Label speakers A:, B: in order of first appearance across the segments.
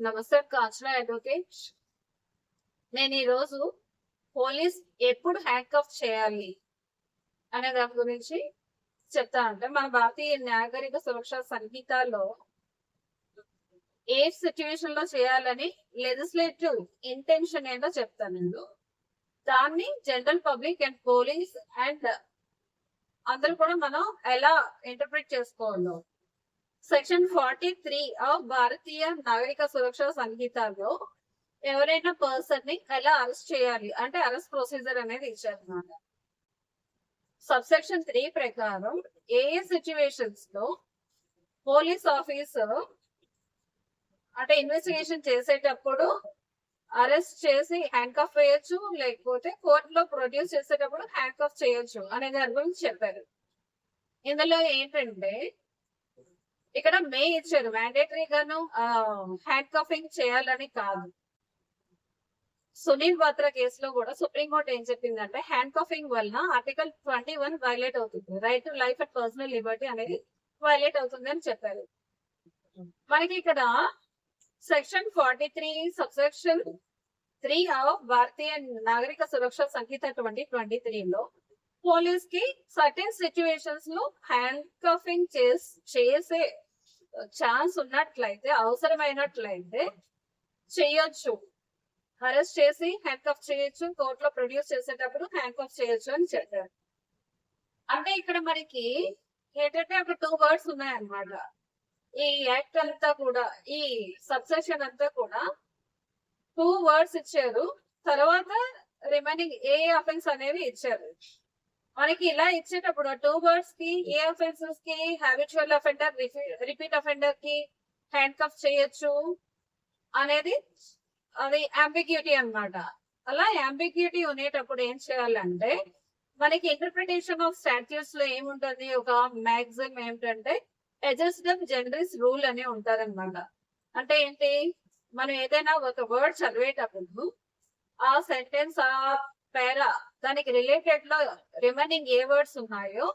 A: నమస్తే consular advocate నేను ఈరోజు పోలీస్ ఎప్పుడు హ్యాండ్ ఆఫ్ చేయాలి అనే దాని గురించి చెప్తానంటే మన భారతీయ నాగరిక సురక్ష సంహితలో ఏ సిచ్యువేషన్లో చేయాలని లెజిస్లేటివ్ ఇంటెన్షన్ ఏంటో చెప్తాను నేను. దాన్ని general public and police and అందరూ కూడా మనం ఎలా ఇంటర్ప్రిట్ చేసుకోవాలి section forty three of Bharatiya Nagarik Suraksha సంహితలో ఎవరైనా పర్సన్ని ఎలా అరెస్ట్ చేయాలి? అంటే అరెస్ట్ ప్రొసీజర్ అనేది ఇచ్చారన్నమాట. సబ్సెక్షన్ త్రీ ప్రకారం ఏ ఏ సిచ్యువేషన్స్లో పోలీస్ ఆఫీసర్ అంటే ఇన్వెస్టిగేషన్ చేసేటప్పుడు అరెస్ట్ చేసి హ్యాండ్ కఫ్ వేయొచ్చు లేకపోతే కోర్టులో ప్రొడ్యూస్ చేసేటప్పుడు హ్యాండ్ కఫ్ చేయొచ్చు అనే దాని గురించి చెప్పారు. ఇందులో ఏంటంటే ఇక్కడ మే ఇచ్చారు. మ్యాండేటరీగాను హ్యాండ్ కఫింగ్ చేయాలని కాదు. సునీల్ బాత్రా కేసులో కూడా సుప్రీంకోర్టు ఏం చెప్పిందంటే హ్యాండ్ కఫింగ్ వలన ఆర్టికల్ ట్వంటీ వన్ వైలేట్ అవుతుంది. Right to life and personal liberty అనేది వైలేట్ అవుతుంది అని చెప్పారు. మనకి ఇక్కడ section forty three subsection three of Bharatiya Nagarik Suraksha Sanhita twenty twenty త్రీలో పోలీస్కి సర్టెన్ సిచ్యువేషన్స్లో హ్యాండ్ కఫింగ్ చేసే ఛాన్స్ ఉన్నట్లయితే అవసరమైనట్లయితే చేయొచ్చు. అరెస్ట్ చేసి హ్యాండ్ ఆఫ్ చేయొచ్చు కోర్టులో ప్రొడ్యూస్ చేసేటప్పుడు హ్యాండ్ ఆఫ్ చేయొచ్చు అని చెప్పారు. అంటే ఇక్కడ మనకి ఏంటంటే అక్కడ టూ వర్డ్స్ ఉన్నాయన్నమాట. ఈ యాక్ట్ అంతా కూడా ఈ సబ్సెషన్ అంతా కూడా టూ వర్డ్స్ ఇచ్చారు. తర్వాత రిమైనింగ్ ఏ అఫెన్స్ అనేవి ఇచ్చారు. మనకి ఇలా ఇచ్చేటప్పుడు టూ బర్డ్స్కి ఏ అఫెన్సెస్కి హ్యాబిచువల్ అఫెండర్ రిపీట్ అఫెండర్కి హ్యాండ్ కఫ్ చేయొచ్చు అనేది అది అంబిగ్యూటీ అన్నమాట. అలా అంబిగ్యూటీ ఉండేటప్పుడు ఏం చేయాలంటే మనకి ఇంటర్ప్రిటేషన్ ఆఫ్ స్టాట్యూస్లో ఏముంటుంది? ఒక మ్యాక్సిమం ఏమిటంటే ఎజస్టమ్ జనరల్స్ రూల్ అని ఉంటారన్నమాట అంటే ఏంటి? మనం ఏదైనా ఒక వర్డ్ చదివేటప్పుడు ఆ సెంటెన్స్ ఆ పేరా దానికి రిలేటెడ్లో రిమైనింగ్ ఏ వర్డ్స్ ఉన్నాయో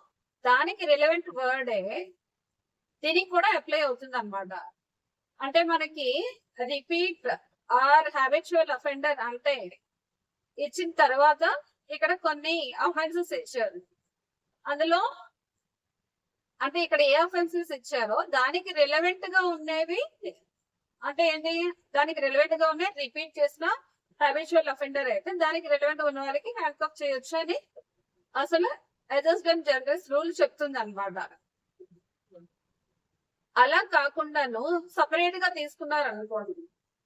A: దానికి రిలవెంట్ వర్డే దీనికి కూడా అప్లై అవుతుంది అనమాట అంటే మనకి రిపీట్ ఆర్ హ్యాబిచువల్ అఫెండర్ అంటే ఇచ్చిన తర్వాత ఇక్కడ కొన్ని అఫెన్సెస్ ఇచ్చారు. అందులో అంటే ఇక్కడ ఏ అఫెన్సెస్ ఇచ్చారో దానికి రిలవెంట్గా ఉండేవి అంటే ఏంటి? దానికి రిలవెంట్గా ఉన్నాయి రిపీట్ చేసిన హ్యాబిచువల్ అఫెండర్ అయితే దానికి రిలవెంట్ ఉన్న వారికి హ్యాండ్ కప్ చేయొచ్చు అని అసలు అడ్జస్ట్మెంట్ జనరల్స్ రూల్ చెప్తుంది అనమాట అలా కాకుండాను సపరేట్గా తీసుకున్నారు అనుకోండి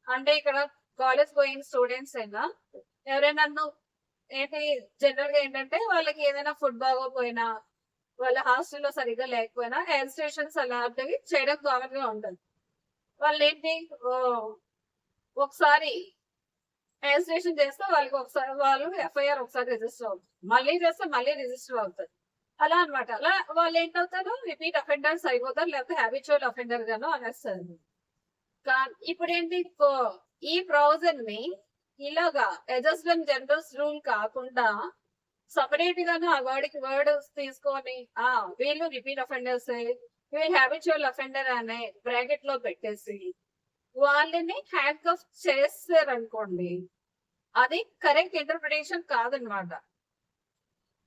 A: అంటే ఇక్కడ కాలేజ్ గోయింగ్ స్టూడెంట్స్ అయినా ఎవరైనా ఏంటి జనరల్గా ఏంటంటే వాళ్ళకి ఏదైనా ఫుడ్ బాగోపోయినా వాళ్ళ హాస్టల్లో సరిగ్గా లేకపోయినా ఎయిర్ స్టేషన్స్ అలాంటివి చేయడం కామన్గా ఉంటుంది. వాళ్ళు ఏంటి ఒకసారి రిజిస్ట్రేషన్ చేస్తే వాళ్ళకి ఒకసారి వాళ్ళు ఎఫ్ఐఆర్ ఒకసారి రిజిస్టర్ అవుతుంది మళ్ళీ చేస్తే మళ్ళీ రిజిస్టర్ అవుతుంది అలా అనమాట అలా వాళ్ళు ఏంటవుతారు రిపీట్ అఫెండర్స్ అయిపోతారు లేకపోతే హ్యాబిచువల్ అఫెండర్ గాను అనేస్తారు. ఇప్పుడు ఏంటి? ఈ ప్రొవిజన్ని ఇలాగా అడ్జస్ట్మెంట్ జనరల్స్ రూల్ కాకుండా సపరేట్ గాను ఆ వర్డ్కి వర్డ్ తీసుకొని ఆ వీళ్ళు రిపీట్ అఫెండర్స్ వీళ్ళు హ్యాబిచువల్ అఫెండర్ అనే బ్రాకెట్లో పెట్టేసి వాళ్ళని హ్యాండ్ కఫ్ చేస్తారు అనుకోండి అది కరెక్ట్ ఇంటర్ప్రిటేషన్ కాదనమాట.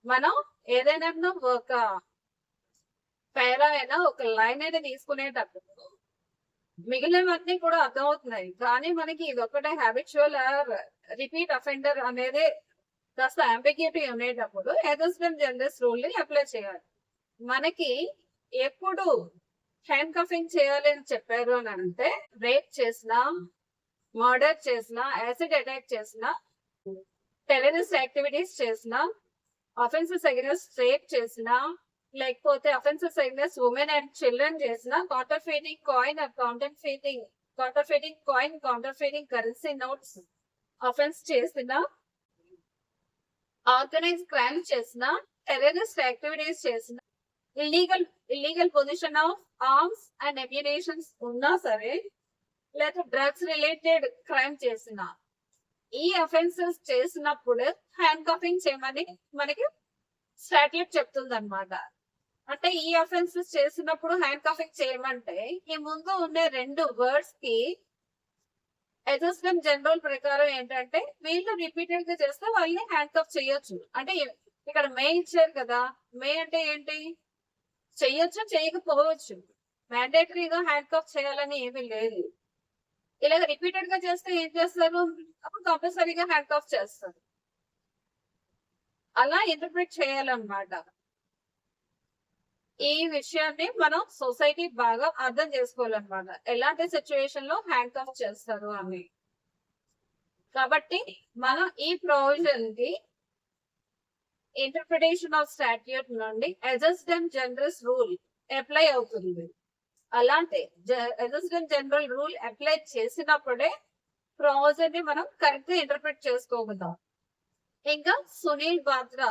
A: మనం ఏదైనా ఒక పేరా అయినా ఒక లైన్ అయితే తీసుకునేటప్పుడు మిగిలినవన్నీ కూడా అర్థమవుతున్నాయి. కానీ మనకి ఇది ఒకటే హ్యాబిచువల్ రిపీట్ అఫెండర్ అనేది కాస్త అంబిగ్యూటీ ఉండేటప్పుడు అడ్జస్ట్మెంట్ జనరల్స్ రూల్ని అప్లై చేయాలి. మనకి ఎప్పుడు హ్యాండ్ కఫింగ్ చేయాలి అని చెప్పారు అని అంటే రేప్ చేసిన మర్డర్ చేసిన యాసిడ్ అటాక్ చేసిన టెరరిస్ట్ యాక్టివిటీస్ చేసిన అఫెన్సెస్ అగెన్స్ట్ రేప్ చేసిన లేకపోతే offences against women and children చేసిన counterfeiting coin or counterfeiting counterfeiting coin counterfeiting currency notes offence చేసిన ఆర్గనైజ్ క్రైమ్ చేసిన టెరరిస్ట్ యాక్టివిటీస్ చేసిన illegal illegal possession of arms and ammunitions ఉన్నా సరే లేదా డ్రగ్స్ రిలేటెడ్ క్రైమ్ చేసిన ఈ అఫెన్సెస్ చేసినప్పుడు హ్యాండ్ కఫింగ్ చేయమని మనకి స్టాట్యూట్ చెప్తుంది అనమాట అంటే ఈ అఫెన్సెస్ చేసినప్పుడు హ్యాండ్ కఫింగ్ చేయమంటే ఈ ముందు ఉండే రెండు వర్డ్స్కి అడ్జస్ట్మెంట్ జనరల్ ప్రకారం ఏంటంటే వీళ్ళు రిపీటెడ్గా చేస్తే వాళ్ళని హ్యాండ్ కఫ్ చేయొచ్చు. అంటే ఇక్కడ మే ఇచ్చారు కదా మే అంటే ఏంటి? చెయ్యొచ్చు? చేయకపోవచ్చు మ్యాండేటరీగా హ్యాండ్ కాఫ్ చేయాలని ఏమీ లేదు. ఇలాగ రిపీటెడ్గా చేస్తే ఏం చేస్తారు? అప్పుడు కంపల్సరీగా హ్యాండ్ కాఫ్ చేస్తారు. అలా ఇంటర్ప్రిట్ చేయాలన్నమాట. ఈ విషయాన్ని మనం సొసైటీ బాగా అర్థం చేసుకోవాలన్నమాట. ఎలాంటి సిచ్యువేషన్లో హ్యాండ్ కాఫ్ చేస్తారు అని. కాబట్టి మనం ఈ ప్రొవిజన్కి ఇంటర్ప్రిటేషన్ ఆఫ్ స్టాట్యూట్ నుండి ఎజస్టెంట్ జనరల్ రూల్ అప్లై అవుతుంది. అలాంటి ఎజస్టెంట్ జనరల్ రూల్ అప్లై చేసినప్పుడే ప్రొవిజన్ని మనం కరెక్ట్గా ఇంటర్ప్రిట్ చేసుకోగలుగుతాం. ఇంకా సునీల్ బాద్రా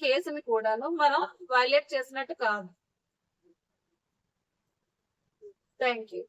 A: కేసుని కూడాను మనం వైలేట్ చేసినట్టు కాదు. Thank you